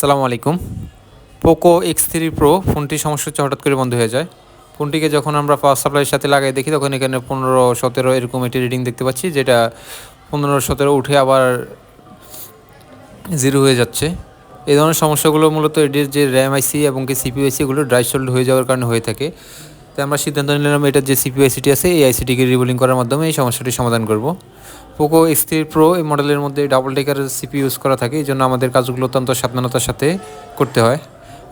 সালামু আলাইকুম। Poco x three pro ফোনটি সমস্যা হচ্ছে হঠাৎ করে বন্ধ হয়ে যায়। ফোনটিকে যখন আমরা পাওয়ার সাপ্লাইয়ের সাথে লাগাই দেখি, তখন এখানে পনেরো সতেরো এরকম একটি রিডিং দেখতে পাচ্ছি, যেটা পনেরো সতেরো উঠে আবার জিরো হয়ে যাচ্ছে। এই ধরনের সমস্যাগুলো মূলত এটির যে র্যাম আইসি এবং কি সিপিউ আইসি এগুলো ড্রাই শোল্ড হয়ে যাওয়ার কারণে হয়ে থাকে। তাই আমরা সিদ্ধান্ত নিলাম এটার যে সিপিউ আইসিটি আছে, এই আইসিটিকে রিবোলিং করার মাধ্যমে এই সমস্যাটি সমাধান করব। পোকো এক্স থ্রি প্রো এই মডেলের মধ্যে ডাবল টেকার সিপি ইউজ করা থাকে, এই জন্য আমাদের কাজগুলো অত্যন্ত সাবধানতার সাথে করতে হয়।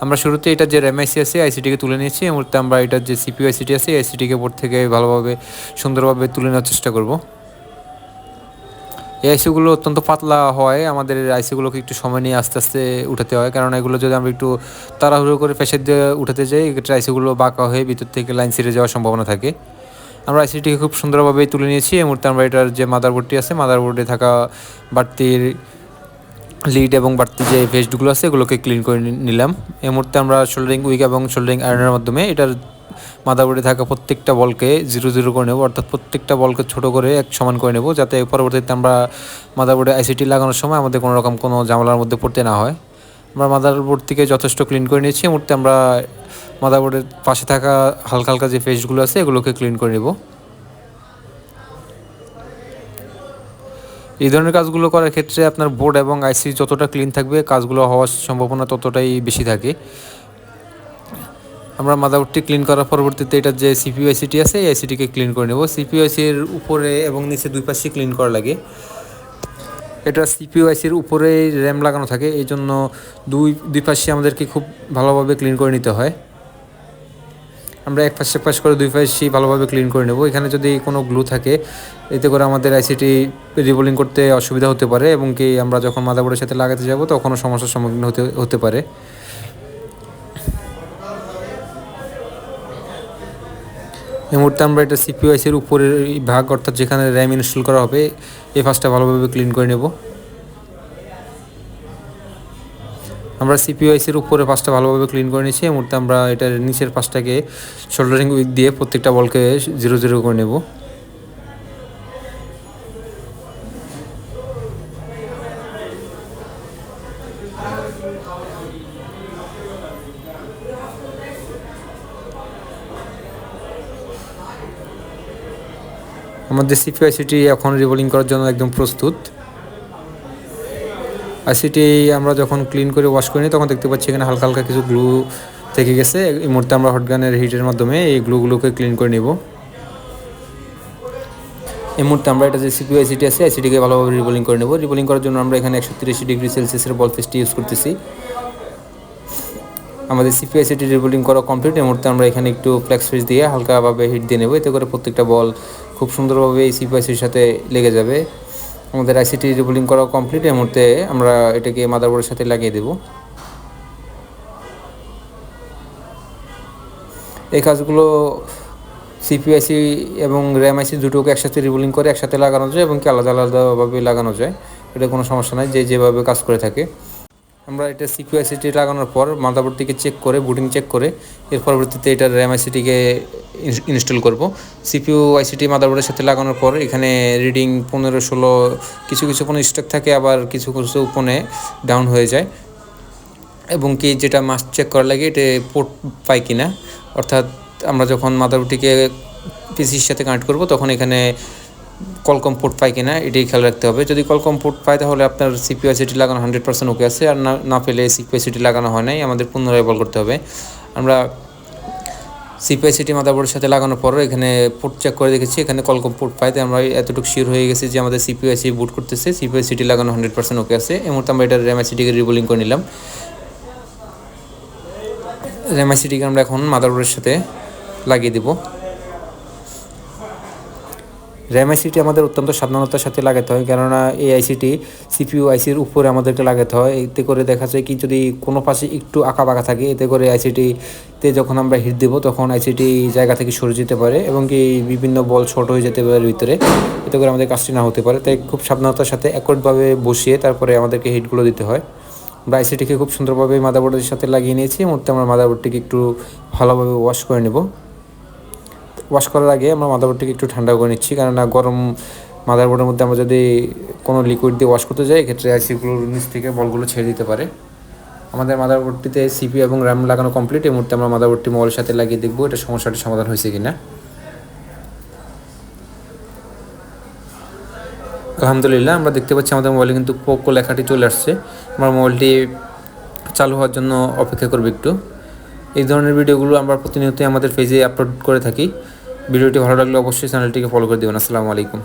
আমরা শুরুতে এটা যে র্যাম আইসি আছে আইসিটিকে তুলে নিয়েছি, এই মুহূর্তে আমরা এটার যে সিপিউ আইসিটি আছে আইসিটিকে বোর্ড থেকে ভালোভাবে, সুন্দরভাবে তুলে নেওয়ার চেষ্টা করব। এই আইসিগুলো অত্যন্ত পাতলা হয় আমাদের আইসিগুলোকে একটু সময় নিয়ে আস্তে আস্তে উঠাতে হয়, কারণ এগুলো যদি আমরা একটু তাড়াহুড়ো করে প্রেশার দিয়ে উঠাতে যাই, এক্ষেত্রে আইসিগুলো বাঁকা হয়ে ভিতর থেকে লাইন ছিঁড়ে যাওয়ার সম্ভাবনা থাকে। আমরা আইসিটিকে খুব সুন্দরভাবে তুলে নিয়েছি। এই মুহূর্তে আমরা এটার যে মাদারবোর্ডটি আছে মাদারবোর্ডে থাকা বাড়তির লিড এবং বাড়তি যে ভেস্টগুলো আছে, এগুলোকে ক্লিন করে নিলাম। এই মুহূর্তে আমরা শোল্ডারিং উইক এবং শোল্ডারিং আয়রনের মাধ্যমে এটার মাদারবোর্ডে থাকা প্রত্যেকটা বলকে জিরো জিরো করে নেব, অর্থাৎ প্রত্যেকটা বলকে ছোট করে এক সমান করে নেব, যাতে পরবর্তীতে আমরা মাদারবোর্ডে আইসিটি লাগানোর সময় আমাদের কোনো রকম কোনো জামালার মধ্যে পড়তে না হয়। আমরা মাদারবোর্ড থেকে যথেষ্ট ক্লিন করে নিয়েছি। মুহূর্তে আমরা মাদারবোর্ডের পাশে থাকা হালকা হালকা যে ফেসগুলো আছে, এগুলোকে ক্লিন করে নেব। এই ধরনের কাজগুলো করার ক্ষেত্রে আপনার বোর্ড এবং আইসি যতটা ক্লিন থাকবে, কাজগুলো হওয়ার সম্ভাবনা ততটাই বেশি থাকে। আমরা মাদারবোর্ডটি ক্লিন করার পরবর্তীতে এটা যে সিপিউ আইসিটি আছে, এই আইসিটিকে ক্লিন করে নেব। সিপিউ আইসির উপরে এবং নিচে দুই পাশে ক্লিন করা লাগে। এটা সিপিউ আইসির উপরে র্যাম লাগানো থাকে, এই জন্য দুই দুই পাশে আমাদেরকে খুব ভালোভাবে ক্লিন করে নিতে হয়। আমরা এক পাশ এক পাশ করে দুই পাশই ভালোভাবে ক্লিন করে নেব। এখানে যদি কোনো গ্লু থাকে, এতে করে আমাদের আইসিটি রিবোলিং করতে অসুবিধা হতে পারে এবং কি আমরা যখন মাদাবোর্ডের সাথে লাগাতে যাব, তখনও সমস্যার সম্মুখীন হতে হতে পারে। এই মুহূর্তে আমরা এটা সিপিওআইসির উপরের ভাগ, অর্থাৎ যেখানে র্যাম ইনস্টল করা হবে এই ফাঁসটা ভালোভাবে ক্লিন করে নেব। আমরা সিপিওআইসির উপরে পাঁচটা ভালোভাবে ক্লিন করে নিয়েছি। এই মুহূর্তে আমরা এটার নিচের পাঁচটাকে শোল্ডারিং উইক দিয়ে প্রত্যেকটা বলকে জিরো জিরো করে নেব। আমাদের সিপি আইসিটি এখন রিবোলিং করার জন্য একদম প্রস্তুত। আইসিটি আমরা যখন ক্লিন করে ওয়াশ করি তখন দেখতে পাচ্ছি এখানে হালকা হালকা কিছু গ্লু থেকে গেছে। এই মুহূর্তে আমরা হটগানের হিটের মাধ্যমে এই গ্লুগুলোকে ক্লিন করে নেব। এই মুহূর্তে আমরা এটা যে সিপি আইসিটি আছে আইসিটিকে ভালোভাবে রিবোলিং করে নেব। রিবোলিং করার জন্য আমরা এখানে একশো তিরিশ ডিগ্রি সেলসিয়াসের বল ফেসটি ইউজ করতেছি। আমাদের সিপিআই সিটি রিবোলিং করা কমপ্লিট এই মুহূর্তে আমরা এখানে একটু ফ্লেক্স ফেস দিয়ে হালকাভাবে হিট দিয়ে নেব। এতে করে প্রত্যেকটা বল খুব সুন্দরভাবে এই সিপিআইসির সাথে লেগে যাবে। আমাদের আইসিটি রিবোলিং করা কমপ্লিট এই মুহূর্তে আমরা এটাকে মাদারবোর্ডের সাথে লাগিয়ে দেব। এই কাজগুলো সিপিআইসি এবং র্যাম আইসি দুটোকে একসাথে রিবোলিং করে একসাথে লাগানো যায় এবং কি আলাদা আলাদাভাবে লাগানো যায়, এটা কোনো সমস্যা নাই। যে যেভাবে কাজ করে থাকে। আমরা এটা সিপিউ আইসিটি লাগানোর পর মাদারবোর্ডটিকে চেক করে বুটিং চেক করে, এর পরবর্তীতে এটার র্যাম আইসিটিকে ইনস্টল করব। সিপিউ আইসিটি মাদারবোর্ডের সাথে লাগানোর পর এখানে রিডিং পনেরো, ষোলো, কিছু কিছু ফোনে স্টক থাকে, আবার কিছু কিছু ফোনে ডাউন হয়ে যায়। এবং কি যেটা মাস্ট চেক করা লাগে, এটা পোর্ট পায় কিনা? অর্থাৎ আমরা যখন মাদারবোর্ডটিকে পিসির সাথে কানেক্ট করব, তখন এখানে কলকম পোর্ট পায় কিনা, এটাই খেয়াল রাখতে হবে। যদি কলকম পোর্ট পায়, তাহলে আপনার সিপিআই সিপিআইসিটি লাগানো হান্ড্রেড পার্সেন্ট ওকে আছে, আর না না পেলে সিপিআইসিটি লাগানো হয় নাই, আমাদের পুনরায় বল করতে হবে। আমরা সিপিআইসিটি মাদারবোর্ডের সাথে লাগানোর পর এখানে পোর্ট চেক করে দেখেছি, এখানে কলকম পোর্ট পাইতে আমরা এতটুকু শিওর হয়ে গেছি যে আমাদের সিপিআইসি বুট করতেছে সিপিআইসিটি লাগানো হান্ড্রেড পার্সেন্ট ওকে আছে। মুহূর্তে আমরা এটা র্যামাইসিটিকে রিবোলিং করে নিলাম। র্যামাইসিটিকে আমরা এখন মাদারবোর্ডের সাথে লাগিয়ে দেবো। র্যাম আইসিটি আমাদের অত্যন্ত সাবধানতার সাথে লাগাতে হয়, কেননা এই আইসিটি সিপিইউ, আইসির উপরে আমাদেরকে লাগাতে হয়। এতে করে দেখা যায় কি, যদি কোনো পাশে একটু আঁকা বাঁকা থাকে, এতে করে আইসিটিতে যখন আমরা হিট দেবো, তখন আইসিটি জায়গা থেকে সরে যেতে পারে এবং কি বিভিন্ন বল শর্ট হয়ে যেতে পারে ভিতরে। এতে করে আমাদের কাজটি না হতে পারে। তাই খুব সাবধানতার সাথে একটভাবে বসিয়ে তারপরে আমাদেরকে হিটগুলো দিতে হয়। আমরা আইসিটিকে খুব সুন্দরভাবে মাদারবোর্ডের সাথে লাগিয়ে নিয়েছি। মুহূর্তে আমরা মাদারবোর্ডটিকে একটু ভালোভাবে ওয়াশ করে নেব। ওয়াশ করার আগে আমরা মাদারবোর্ডটিকে একটু ঠান্ডা করে নিচ্ছি। কেননা গরম মাদারবোর্ডের মধ্যে আমরা যদি কোনো লিকুইড দিয়ে ওয়াশ করতে যাই, এক্ষেত্রে আইসিগুলোর নিচ থেকে বলগুলো ছেড়ে দিতে পারে। আমাদের মাদারবোর্ডটিতে সিপি এবং র্যাম লাগানো কমপ্লিট এই মুহূর্তে আমরা মাদারবোর্ডটি মোবাইলের সাথে লাগিয়ে দেখব এটা সমস্যাটি সমাধান হয়েছে কিনা। আলহামদুলিল্লাহ, আমরা দেখতে পাচ্ছি আমাদের মোবাইলে কিন্তু পোকো লেখাটি চলে আসছে। আমার মোবাইলটি চালু হওয়ার জন্য অপেক্ষা করবে একটু। এই ধরনের ভিডিওগুলো আমরা প্রতিনিয়তই আমাদের পেজে আপলোড করে থাকি। ভিডিওটি ভালো লাগলে অবশ্যই চ্যানেলটিকে ফলো করে দেবেন। আসসালামু আলাইকুম।